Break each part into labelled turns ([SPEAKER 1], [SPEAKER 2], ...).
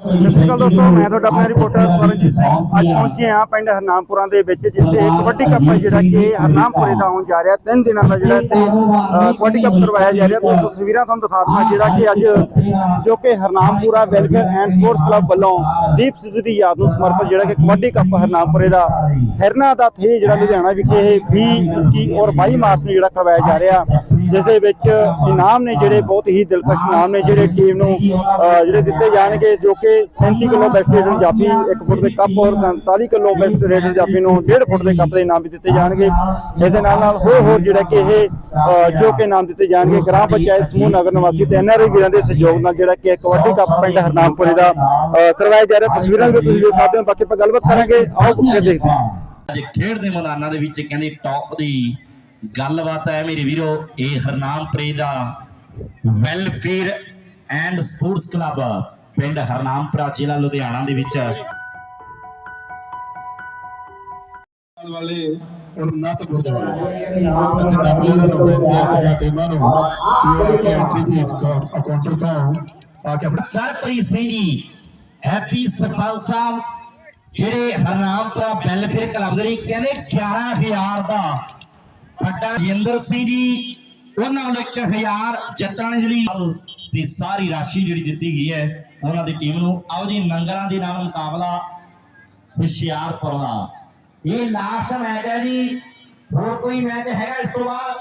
[SPEAKER 1] ਸਤਿ ਸ਼੍ਰੀ ਅਕਾਲ ਦੋਸਤੋ ਮੈਂ ਤੁਹਾਡਾ ਆਪਣਾ ਰਿਪੋਰਟਰ ਸਵਰਨਜੀਤ ਸਿੰਘ ਅੱਜ ਪਹੁੰਚੇ ਆ ਪਿੰਡ ਹਰਨਾਮਪੁਰਾਂ ਦੇ ਵਿੱਚ ਜਿੱਥੇ ਕਬੱਡੀ ਕੱਪ ਜਿਹੜਾ ਕਿ ਹਰਨਾਮਪੁਰੇ ਦਾ ਹੋਣ ਜਾ ਰਿਹਾ ਤਿੰਨ ਦਿਨਾਂ ਦਾ ਜਿਹੜਾ ਇੱਥੇ ਕਬੱਡੀ ਕੱਪ ਕਰਵਾਇਆ ਜਾ ਰਿਹਾ। ਤੋਂ ਤਸਵੀਰਾਂ ਤੁਹਾਨੂੰ ਦਿਖਾ ਦਿੰਦਾ ਜਿਹੜਾ ਕਿ ਅੱਜ ਜੋ ਕਿ Harnampura welfare and sports club ਵੱਲੋਂ ਦੀਪ ਸਿੱਧੂ ਦੀ ਯਾਦ ਨੂੰ ਸਮਰਪਿਤ ਜਿਹੜਾ ਕਿ ਕਬੱਡੀ ਕੱਪ ਹਰਨਾਮਪੁਰੇ ਦਾ ਹਿਰਨਾ ਦਾ ਥੇ ਜਿਹੜਾ ਲੁਧਿਆਣਾ ਵਿਖੇ 20 21 ਔਰ 22 ਮਾਰਚ ਨੂੰ ਜਿਹੜਾ ਕਰਵਾਇਆ ਜਾ ਰਿਹਾ। ਜਿਸ ਦੇ ਵਿੱਚ ਇਨਾਮ ਨੇ ਜਿਹੜੇ ਬਹੁਤ ਹੀ ਦਿਲਕਸ਼ ਇਨਾਮ ਨੇ ਜਿਹੜੇ ਟੀਮ ਨੂੰ ਅ, ਜਿਹੜੇ ਦਿੱਤੇ ਜਾਣਗੇ ਜੋ ਕਿ 37 ਕਿਲੋ ਬੈਸਟ ਰੇਡਰ ਜਾਫੀ 1 ਫੁੱਟ ਦੇ ਕੱਪ ਔਰ 47 ਕਿਲੋ ਬੈਸਟ ਜਾਫੀ ਨੂੰ 1.5 ਫੁੱਟ ਦੇ ਕੱਪ ਦੇ ਇਨਾਮ ਵੀ ਦਿੱਤੇ ਜਾਣਗੇ। ਇਸ ਦੇ ਨਾਲ ਨਾਲ ਹੋਰ ਹੋਰ ਜਿਹੜਾ ਕਿ ਇਹ ਜੋ ਕਿ ਇਨਾਮ ਦਿੱਤੇ ਜਾਣਗੇ, ਗ੍ਰਾਮ ਪੰਚਾਇਤ ਸਮੂਹ ਨਗਰ ਨਿਵਾਸੀ ਤੇ ਐਨਆਰਆਈ ਵੀਰਾਂ ਦੇ ਸਹਿਯੋਗ ਨਾਲ ਜਿਹੜਾ ਕਿ ਕਬੱਡੀ ਕੱਪ ਪਿੰਡ ਹਰਨਾਮਪੁਰੇ ਦਾ ਕਰਵਾਇਆ ਜਾ ਰਿਹਾ। ਤਸਵੀਰਾਂ ਵੀ ਤੁਸੀਂ ਦੇਖ ਸਕਦੇ ਹੋ ਬਾਕੀ ਆਪਾਂ ਗੱਲਬਾਤ ਕਰਾਂਗੇ। ਆਓ ਕੁਝ ਦੇਖਦੇ ਹਾਂ।
[SPEAKER 2] ਅੱਜ ਖੇਡ ਦੇ ਮੈਦਾਨਾਂ ਦੇ ਵਿੱਚ ਕਹਿੰਦੇ ਟੌਪ ਦੀ ਗੱਲਬਾਤ ਹੈ ਮੇਰੇ ਵੀਰੋ, ਇਹ ਹਰਨਾਮਪੁਰੇ ਦਾ ਵੈਲਫੇਅਰ ਐਂਡ ਸਪੋਰਟਸ ਕਲੱਬ ਪਿੰਡ ਹਰਨਾਮਪੁਰਾ ਜ਼ਿਲ੍ਹਾ ਲੁਧਿਆਣਾ ਦੇ ਵਿੱਚ।
[SPEAKER 3] ਵਾਲੇ ਉਨਤ ਗੁਰਦੁਆਰੇ। ਅੱਜ ਡਬਲੇ ਦਾ ਬੇਨਤੀ ਹੈ ਕਿ ਟੀਮਾਂ ਨੂੰ ਕਿ ਉਹ ਕਿ ਐਂਟਰੀ ਫੀਸ ਕਾਊਂਟਰ ਤੋਂ ਆ ਕੇ ਆਪਣਾ
[SPEAKER 2] ਸਰਪ੍ਰੀਤ ਸਿੰਘ ਜੀ ਹੈਪੀ ਸਰਪੰਚ ਸਾਹਿਬ ਜਿਹੜੇ ਹਰਨਾਮਪੁਰਾ ਵੈਲਫੇਅਰ ਕਲੱਬ ਦੇ ਲਈ ਕਹਿੰਦੇ 11000 ਦਾ ਅੱਡਾ ਜਿੰਦਰ ਸਿੰਘ ਜੀ ਉਹਨਾਂ ਨੂੰ 1000 ਜਿੱਤਣ ਜਿਹੜੀ ਦੀ ਸਾਰੀ ਰਾਸ਼ੀ ਜਿਹੜੀ ਦਿੱਤੀ ਗਈ ਹੈ, ਉਹਨਾਂ ਦੀ ਟੀਮ ਨੂੰ। ਆਓ ਜੀ ਨੰਗਰਾਂ ਦੇ ਨਾਲ ਮੁਕਾਬਲਾ ਹੁਸ਼ਿਆਰਪੁਰ ਦਾ। ਇਹ ਲਾਸਟ ਮੈਚ ਹੈ ਜੀ। ਹੋਰ ਕੋਈ ਮੈਚ ਹੈਗਾ ਇਸ ਤੋਂ ਬਾਅਦ?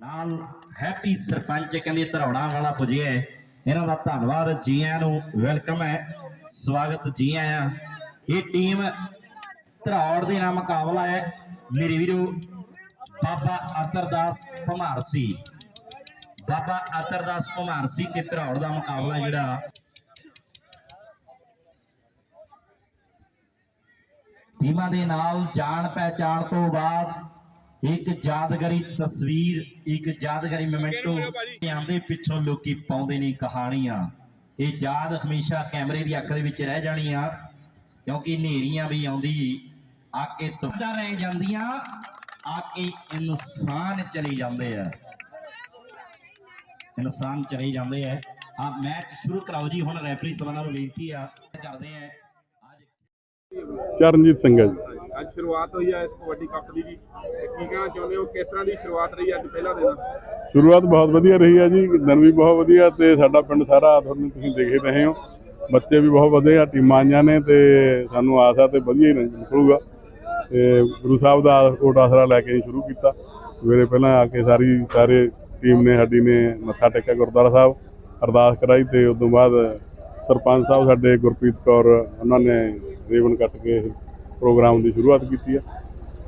[SPEAKER 2] ਨਾਲ ਹੈਪੀ ਸਰਪੰਚ ਕਹਿੰਦੇ ਧਰੌੜਾ ਵਾਲਾ ਪੁੱਜਿਆ ਇਹਨਾਂ ਦਾ ਧੰਨਵਾਦ ਜੀ ਆਇਆਂ ਨੂੰ। ਵੈਲਕਮ ਹੈ। ਸਵਾਗਤ ਜੀ ਆਇਆਂ ਇਹ ਟੀਮ ਧਰੌੜ ਦੇ ਨਾਲ ਮੁਕਾਬਲਾ ਹੈ। ਮੇਰੇ ਵੀਰੋ ਬਾਬਾ ਅਤਰਦਾਸ ਭਮਾਰਸੀ ਬਾਬਾ ਅਤਰਦਾਸ ਭਮਾਰਸੀ ਤੇ ਦਾ ਮੁਕਾਬਲਾ ਜਿਹੜਾ ਟੀਮਾਂ ਦੇ ਨਾਲ ਜਾਣ ਪਹਿਚਾਣ ਤੋਂ ਬਾਅਦ ਇੱਕ ਯਾਦਗਾਰੀ ਤਸਵੀਰ, ਇੱਕ ਯਾਦਗਾਰੀ ਮੋਮੈਂਟੋ ਆਂਦੇ ਪਿੱਛੋਂ ਲੋਕੀ ਪਾਉਂਦੇ ਨੇ ਕਹਾਣੀਆਂ। ਇਹ ਯਾਦ ਹਮੇਸ਼ਾ ਕੈਮਰੇ ਦੀ ਅੱਖ ਦੇ ਵਿੱਚ ਰਹਿ ਜਾਣੀਆਂ, ਕਿਉਂਕਿ ਹਨੇਰੀਆਂ ਵੀ ਆਉਂਦੀ ਆ ਕੇ ਤੁੱਪਦਾ ਰਹਿ ਜਾਂਦੀਆਂ। ਆ ਕੇ ਇਨਸਾਨ ਚਲੇ ਜਾਂਦੇ ਆ। ਇਨਸਾਨ ਚਲੇ ਜਾਂਦੇ ਆ। ਆ ਮੈਚ ਸ਼ੁਰੂ ਕਰਾਓ ਜੀ ਹੁਣ ਰੈਫਰੀ ਸਭਾ ਨੂੰ ਬੇਨਤੀ ਆ ਕਰਦੇ ਆ। ਅੱਜ
[SPEAKER 4] ਚਰਨਜੀਤ ਸਿੰਘ ਜੀ।
[SPEAKER 5] ਅੱਜ ਸ਼ੁਰੂਆਤ ਹੋਈ ਹੈ ਇਸ ਕਬੱਡੀ ਕੱਪ ਦੀ ਜੀ। ਕੀ ਕਹਿਣਾ ਚਾਹੁੰਦੇ ਹੋ ਕਿਸ ਤਰ੍ਹਾਂ ਦੀ ਸ਼ੁਰੂਆਤ ਰਹੀ ਅੱਜ ਪਹਿਲਾ ਦਿਨ?
[SPEAKER 4] ਸ਼ੁਰੂਆਤ ਬਹੁਤ ਵਧੀਆ ਰਹੀ ਹੈ ਜੀ ਦਿਨ ਵੀ ਬਹੁਤ ਵਧੀਆ ਤੇ ਸਾਡਾ ਪਿੰਡ ਸਾਰਾ ਤੁਹਾਨੂੰ ਤੁਸੀਂ ਦੇਖ ਹੀ ਰਹੇ ਹੋ। ਬੱਚੇ ਵੀ ਬਹੁਤ ਵਧੀਆ ਟੀਮਾਂ ਆਈਆਂ ਨੇ ਤੇ ਸਾਨੂੰ ਆਸ ਆ ਤੇ ਵਧੀਆ ਹੀ ਨਿਕਲੂਗਾ। ਤੇ ਗੁਰੂ ਸਾਹਿਬ ਦਾ ਕੋਟ ਆਸਰਾ ਲੈ ਕੇ ਸ਼ੁਰੂ ਕੀਤਾ। ਸਵੇਰੇ ਪਹਿਲਾਂ ਆ ਕੇ ਸਾਰੀ ਸਾਰੇ ਟੀਮ ਨੇ ਸਾਡੀ ਨੇ ਮੱਥਾ ਟੇਕਿਆ ਗੁਰਦੁਆਰਾ ਸਾਹਿਬ ਅਰਦਾਸ ਕਰਾਈ ਤੇ ਉਸ ਤੋਂ ਬਾਅਦ ਸਰਪੰਚ ਸਾਹਿਬ ਸਾਡੇ ਗੁਰਪ੍ਰੀਤ ਕੌਰ ਉਹਨਾਂ ਨੇ ਰੇਵਨ ਕੱਟ ਕੇ ਪ੍ਰੋਗਰਾਮ ਦੀ ਸ਼ੁਰੂਆਤ ਕੀਤੀ ਹੈ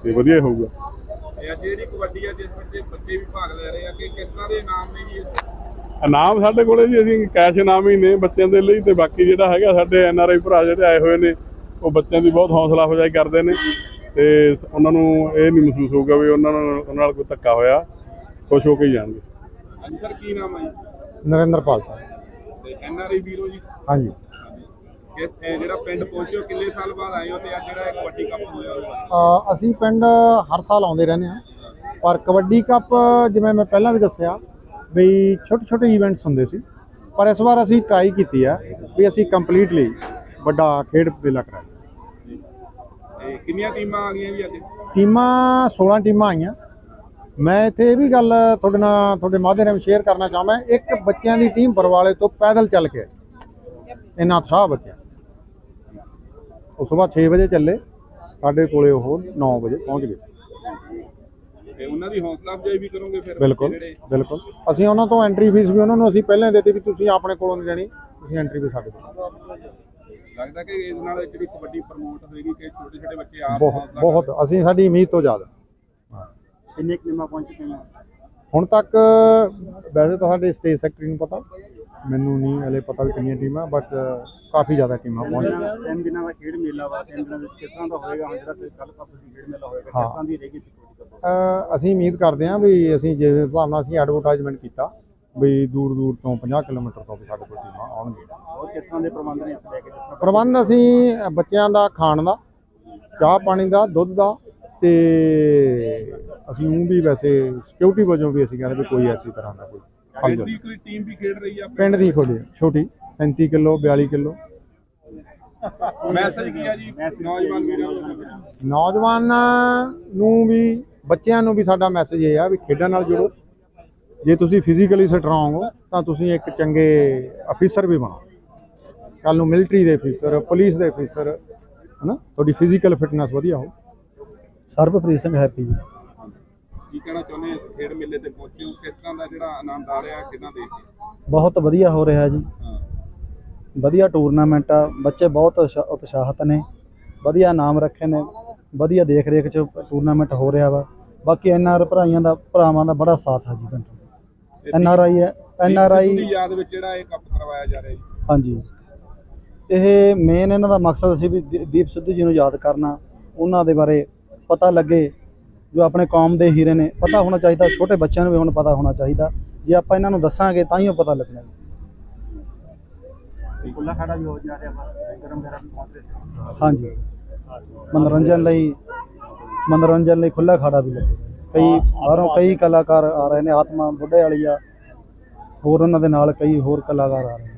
[SPEAKER 4] ਤੇ ਵਧੀਆ ਹੋਊਗਾ।
[SPEAKER 5] ਤੇ ਅੱਜ ਜਿਹੜੀ ਕਬੱਡੀ ਹੈ ਜਿਸ ਵਿੱਚ ਬੱਚੇ ਵੀ ਭਾਗ ਲੈ ਰਹੇ ਆ ਕਿ ਕਿਸ ਤਰ੍ਹਾਂ ਦੇ ਇਨਾਮ ਨੇ ਜੀ? ਇਹ?
[SPEAKER 4] ਇਨਾਮ ਸਾਡੇ ਕੋਲੇ ਜੀ ਅਸੀਂ ਕੈਸ਼ ਇਨਾਮ ਹੀ ਨੇ ਬੱਚਿਆਂ ਦੇ ਲਈ ਤੇ ਬਾਕੀ ਜਿਹੜਾ ਹੈਗਾ ਸਾਡੇ ਐਨ ਆਰ ਆਈ ਭਰਾ ਜਿਹੜੇ ਆਏ ਹੋਏ ਨੇ ਉਹ ਬੱਚਿਆਂ ਦੀ ਬਹੁਤ ਹੌਸਲਾ ਅਫਜ਼ਾਈ ਕਰਦੇ ਨੇ। ਤੇ ਉਹਨਾਂ ਨੂੰ ਇਹ ਨਹੀਂ ਮਹਿਸੂਸ ਹੋਊਗਾ ਵੀ ਉਹਨਾਂ ਨਾਲ ਉਹਨਾਂ ਨਾਲ ਕੋਈ ਧੱਕਾ ਹੋਇਆ ਖੁਸ਼ ਹੋ ਕੇ ਹੀ ਜਾਣਗੇ।
[SPEAKER 5] ਹਾਂਜੀ ਸਰ ਕੀ ਨਾਮ ਹੈ ਜੀ?
[SPEAKER 1] ਨਰਿੰਦਰਪਾਲ ਸਿੰਘ
[SPEAKER 5] ਤੇ ਐਨਆਰਆਈ ਵੀਰੋ ਜੀ?
[SPEAKER 1] ਹਾਂਜੀ।
[SPEAKER 5] ਜਿਹੜਾ ਪਿੰਡ ਪਹੁੰਚੇ ਹੋ ਕਿੰਨੇ ਸਾਲ ਬਾਅਦ ਆਏ ਹੋ ਤੇ ਅੱਜ ਜਿਹੜਾ ਇਹ ਕਬੱਡੀ ਕੱਪ ਹੋਇਆ
[SPEAKER 6] ਅਸੀਂ ਪਿੰਡ ਹਰ ਸਾਲ ਆਉਂਦੇ ਰਹਿੰਦੇ ਹਾਂ। ਪਰ ਕਬੱਡੀ ਕੱਪ ਜਿਵੇਂ ਮੈਂ ਪਹਿਲਾਂ ਵੀ ਦੱਸਿਆ ਵੀ ਛੋਟੇ ਛੋਟੇ ਇਵੈਂਟਸ ਹੁੰਦੇ ਸੀ। ਪਰ ਇਸ ਵਾਰ ਅਸੀਂ ਟਰਾਈ ਕੀਤੀ ਆ ਵੀ ਅਸੀਂ ਕੰਪਲੀਟਲੀ ਵੱਡਾ ਖੇਡ ਮੇਲਾ ਕਰਾਂਗੇ
[SPEAKER 5] ਕਿੰਨੀਆਂ ਟੀਮਾਂ ਆ ਗਈਆਂ ਜੀ ਅੱਜ?
[SPEAKER 6] ਟੀਮਾਂ 16 ਟੀਮਾਂ ਆਈਆਂ। ਮੈਂ ਇੱਥੇ ਇਹ ਵੀ ਗੱਲ ਤੁਹਾਡੇ ਨਾਲ ਤੁਹਾਡੇ ਮਾਧਿਅਮ ਰਾਹੀਂ ਸ਼ੇਅਰ ਕਰਨਾ ਚਾਹਾਂ ਇੱਕ ਬੱਚਿਆਂ ਦੀ ਟੀਮ ਬਰਵਾਲੇ ਤੋਂ ਪੈਦਲ ਚੱਲ ਕੇ ਆਈ। ਇੰਨਾ ਉਤਸ਼ਾਹ ਬੱਚਿਆਂ। ਉਹ ਸਵੇਰ 6 ਵਜੇ ਚੱਲੇ। ਸਾਡੇ ਕੋਲੇ ਉਹ 9 ਵਜੇ ਪਹੁੰਚ ਗਏ ਸੀ।
[SPEAKER 5] ਤੇ ਉਹਨਾਂ ਦੀ ਹੌਸਲਾ ਅਫਜ਼ਾਈ ਵੀ ਕਰੋਗੇ ਫਿਰ?
[SPEAKER 6] ਬਿਲਕੁਲ ਬਿਲਕੁਲ। ਅਸੀਂ ਉਹਨਾਂ ਤੋਂ ਐਂਟਰੀ ਫੀਸ ਵੀ ਉਹਨਾਂ ਨੂੰ ਅਸੀਂ ਪਹਿਲਾਂ ਦਿੱਤੀ ਵੀ ਤੁਸੀਂ ਆਪਣੇ ਕੋਲੋਂ ਨਹੀਂ ਦੇਣੀ ਤੁਸੀਂ ਐਂਟਰੀ ਵੀ ਸਾਡੇ ਕੋਲ।
[SPEAKER 5] ਲੱਗਦਾ ਕਿ ਇਸ ਨਾਲ ਜਿਹੜੀ ਕਬੱਡੀ ਪ੍ਰਮੋਟ ਹੋਏਗੀ ਕਿ ਛੋਟੇ ਛੋਟੇ ਬੱਚੇ ਆਪ
[SPEAKER 6] ਬਹੁਤ ਅਸੀਂ ਸਾਡੀ ਉਮੀਦ ਤੋਂ ਜ਼ਿਆਦਾ।
[SPEAKER 1] ਕਿੰਨੇ ਟੀਮਾਂ ਪਹੁੰਚ ਚੁੱਕੀਆਂ ਨੇ
[SPEAKER 6] ਹੁਣ ਤੱਕ ਵੈਸੇ ਤਾਂ ਸਾਡੇ ਸਟੇਜ ਸੈਕਟਰੀ ਨੂੰ ਪਤਾ। ਮੈਨੂੰ ਨਹੀਂ ਹਲੇ ਪਤਾ ਵੀ ਕਿੰਨੀਆਂ ਟੀਮਾਂ ਬਟ ਕਾਫੀ ਜ਼ਿਆਦਾ ਟੀਮਾਂ ਪਹੁੰਚ ਗਈਆਂ
[SPEAKER 1] ਤਿੰਨ ਦਿਨਾਂ ਦਾ ਖੇਡ ਮੇਲਾ ਵਾ। ਤਿੰਨ ਦਿਨਾਂ ਵਿੱਚ ਕਿਸ ਤਰ੍ਹਾਂ ਦਾ ਹੋਏਗਾ? ਹੁਣ ਜਿਹੜਾ ਕੱਲ ਪਰਸੋਂ ਦੀ ਖੇਡ ਮੇਲਾ ਹੋਏਗਾ ਕਿਸ। ਤਰ੍ਹਾਂ ਦੀ ਰਹੇਗੀ
[SPEAKER 6] ਅਸੀਂ ਉਮੀਦ ਕਰਦੇ ਹਾਂ ਵੀ ਅਸੀਂ ਜਿਸ ਹਿਸਾਬ ਨਾਲ ਅਸੀਂ ਐਡਵਰਟਾਈਜ਼ਮੈਂਟ ਕੀਤਾ ਵੀ ਦੂਰ ਦੂਰ ਤੋਂ 50 ਕਿਲੋਮੀਟਰ ਤੋਂ ਵੀ ਸਾਡੇ ਕੋਲ ਟੀਮਾਂ ਆਉਣਗੀਆਂ।
[SPEAKER 1] ਹੋਰ ਕਿਸ ਤਰ੍ਹਾਂ ਦੇ ਪ੍ਰਬੰਧ ਨੇ ਇੱਥੇ ਲੈ ਕੇ ਜਿਸ ਤਰ੍ਹਾਂ
[SPEAKER 6] ਪ੍ਰਬੰਧ ਅਸੀਂ ਬੱਚਿਆਂ ਦਾ ਖਾਣ ਦਾ ਚਾਹ ਪਾਣੀ ਦਾ ਦੁੱਧ ਦਾ ਤੇ ਅਸੀਂ ਉਹ ਵੀ ਵੈਸੇ ਸਿਕਿਉਰਿਟੀ ਵਜੋਂ ਵੀ ਅਸੀਂ ਕਹਿੰਦੇ ਵੀ ਕੋਈ ਐਸੀ ਤਰ੍ਹਾਂ ਦਾ ਕੋਈ
[SPEAKER 5] ਪਿੰਡ
[SPEAKER 6] ਹਲਚਲ
[SPEAKER 5] ਦੀ ਕੋਈ ਟੀਮ ਵੀ ਖੇਡ ਰਹੀ ਆ
[SPEAKER 6] ਪਿੰਡ ਦੀ ਛੋਟੀ ਛੋਟੀ 37 ਕਿਲੋ 42 ਕਿਲੋ।
[SPEAKER 5] ਮੈਸੇਜ ਕੀ ਆ ਜੀ? ਨੌਜਵਾਨ ਵੀਰਾਂ ਨੂੰ?
[SPEAKER 6] ਨੌਜਵਾਨਾਂ ਨੂੰ ਵੀ ਬੱਚਿਆਂ ਨੂੰ ਵੀ ਸਾਡਾ ਮੈਸੇਜ ਇਹ ਆ ਵੀ ਖੇਡਾਂ ਨਾਲ ਜੁੜੋ। ਜੇ ਤੁਸੀਂ ਫਿਜ਼ੀਕਲੀ ਸਟਰੋਂਗ ਹੋ ਤਾਂ ਤੁਸੀਂ ਇੱਕ ਚੰਗੇ ਅਫੀਸਰ ਵੀ ਬਣੋ। ਕੱਲ ਨੂੰ ਮਿਲਟਰੀ ਦੇ ਅਫੀਸਰ ਪੁਲਿਸ ਦੇ ਅਫੀਸਰ ਹਨਾ? ਤੁਹਾਡੀ ਫਿਜ਼ੀਕਲ ਫਿਟਨੈਸ ਵਧੀਆ ਹੋ ਸਰਬਪ੍ਰੀਤ ਸਿੰਘ ਹੈਪੀ ਜੀ।
[SPEAKER 5] ਕੀ ਕਹਿਣਾ ਚਾਹੁੰਦੇ ਹੋ ਇਸ ਖੇਡ ਮੇਲੇ ਤੇ ਪਹੁੰਚੇ ਹੋ? ਕਿਸ ਤਰ੍ਹਾਂ ਦਾ ਜਿਹੜਾ ਆਨੰਦ ਆ ਰਿਹਾ ਖੇਡਾਂ ਦੇਖ ਕੇ
[SPEAKER 7] ਬਹੁਤ ਵਧੀਆ ਹੋ ਰਿਹਾ ਜੀ।
[SPEAKER 5] ਹਾਂ।
[SPEAKER 7] ਵਧੀਆ ਟੂਰਨਾਮੈਂਟ ਆ ਬੱਚੇ ਬਹੁਤ ਉਤਸ਼ਾ- ਉਤਸ਼ਾਹਤ ਨੇ। ਵਧੀਆ ਨਾਮ ਰੱਖੇ ਨੇ। ਵਧੀਆ ਦੇਖ ਰੇਖ ਚ ਟੂਰਨਾਮੈਂਟ ਹੋ ਰਿਹਾ ਵਾ। ਬਾਕੀ ਐਨ ਆਰ ਭਰਾਈਆਂ ਦਾ ਭਰਾਵਾਂ ਦਾ ਬੜਾ ਸਾਥ ਆ ਜੀ ਪਿੰਡ। N R I N R
[SPEAKER 5] ਦੀ
[SPEAKER 7] ਆਈ
[SPEAKER 5] ਯਾਦ ਵਿੱਚ ਜਿਹੜਾ ਇਹ ਕੱਪ ਕਰਵਾਇਆ ਜਾ ਰਿਹਾ ਜੀ।
[SPEAKER 7] ਹਾਂਜੀ। ਇਹ ਮੇਨ ਇਹਨਾਂ ਦਾ ਮਕਸਦ ਸੀ ਵੀ ਦੀਪ ਸਿੱਧੂ ਜੀ ਨੂੰ ਯਾਦ ਕਰਨਾ ਉਹਨਾਂ ਦੇ ਬਾਰੇ ਪਤਾ ਲੱਗੇ ਜੋ ਆਪਣੇ ਕੌਮ ਦੇ ਹੀਰੇ ਨੇ। ਪਤਾ ਹੋਣਾ ਚਾਹੀਦਾ ਛੋਟੇ ਬੱਚਿਆਂ ਨੂੰ ਵੀ ਹੁਣ ਪਤਾ ਹੋਣਾ ਚਾਹੀਦਾ। ਜੇ ਆਪਾਂ ਇਹਨਾਂ ਨੂੰ ਦੱਸਾਂਗੇ ਤਾਂ ਹੀ ਉਹ ਪਤਾ ਲੱਗਣਾ।
[SPEAKER 1] ਖੁੱਲਾ ਖਾੜਾ ਵੀ ਹੋ ਜਾ ਰਹੇ
[SPEAKER 7] ਹਾਂਜੀ। ਮਨੋਰੰਜਨ ਲਈ ਮਨੋਰੰਜਨ ਲਈ ਖੁੱਲਾ ਖਾੜਾ ਵੀ ਲੱਗੇਗਾ। ਕਈ ਬਾਹਰੋਂ ਕਈ ਕਲਾਕਾਰ ਆ ਰਹੇ ਨੇ ਆਤਮਾ ਬੁੱਢੇ ਵਾਲੀ ਆ। ਹੋਰ ਉਹਨਾਂ ਦੇ ਨਾਲ ਕਈ ਹੋਰ ਕਲਾਕਾਰ ਆ ਰਹੇ ਨੇ।